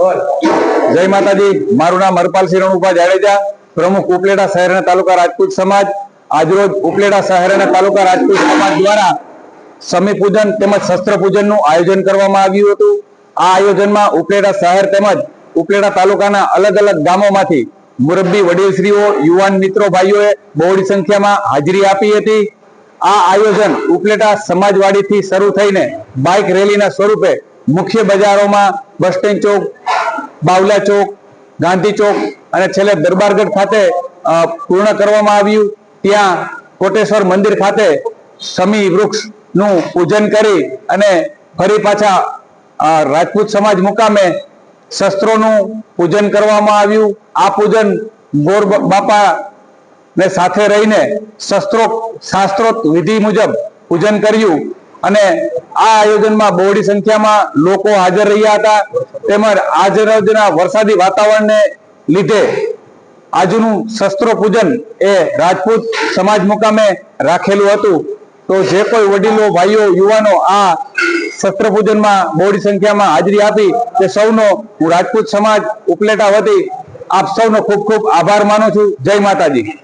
જય માતાજી. મારું નામ હરપાલસિંહ રણુભા જાડેજા, પ્રમુખ ઉપલેટા શહેર તાલુકા રાજપૂત સમાજ. આજરોજ ઉપલેટા શહેર તાલુકા રાજપૂત સમાજ દ્વારા સમી પૂજન તેમજ શસ્ત્ર પૂજનનું આયોજન કરવામાં આવ્યું હતું. આ આયોજનમાં ઉપલેટા શહેર તેમજ ઉપલેટા તાલુકાના અલગ અલગ ગામોમાંથી મુરબ્બી વડીલશ્રીઓ, યુવાન મિત્રો, ભાઈઓએ બહોળી સંખ્યામાં હાજરી આપી હતી. આ આયોજન ઉપલેટા સમાજવાડીથી શરૂ થઈને બાઇક રેલીના સ્વરૂપે મુખ્ય બજારોમાં બસ સ્ટેન્ડ ચોક બાવલા ચોક, ગાંધી ચોક અને છેલ્લે દરબારગઢ ખાતે પૂર્ણ કરવામાં આવ્યું. ત્યાં કોટેશ્વર મંદિર ખાતે સમી વૃક્ષનું પૂજન કરી અને ફરી પાછા રાજપૂત સમાજ મુકામે શસ્ત્રોનું પૂજન કરવામાં આવ્યું. આ પૂજન ગોર બાપા ને સાથે રહીને શસ્ત્રો શાસ્ત્રોક્ત વિધિ મુજબ પૂજન કર્યું અને આ આયોજનમાં બહોળી સંખ્યામાં લોકો હાજર રહ્યા હતા. તેમજ આજરોજના વરસાદી વાતાવરણને લીધે આજનું શસ્ત્રો પૂજન એ રાજપૂત સમાજ મુકામે રાખેલું હતું. તો જે કોઈ વડીલો, ભાઈઓ, યુવાનો આ શસ્ત્ર પૂજનમાં બહોળી સંખ્યામાં હાજરી આપી, તે સૌનો હું રાજપૂત સમાજ ઉપલેટા વતી આપ સૌનો ખૂબ ખૂબ આભાર માનું છું. જય માતાજી.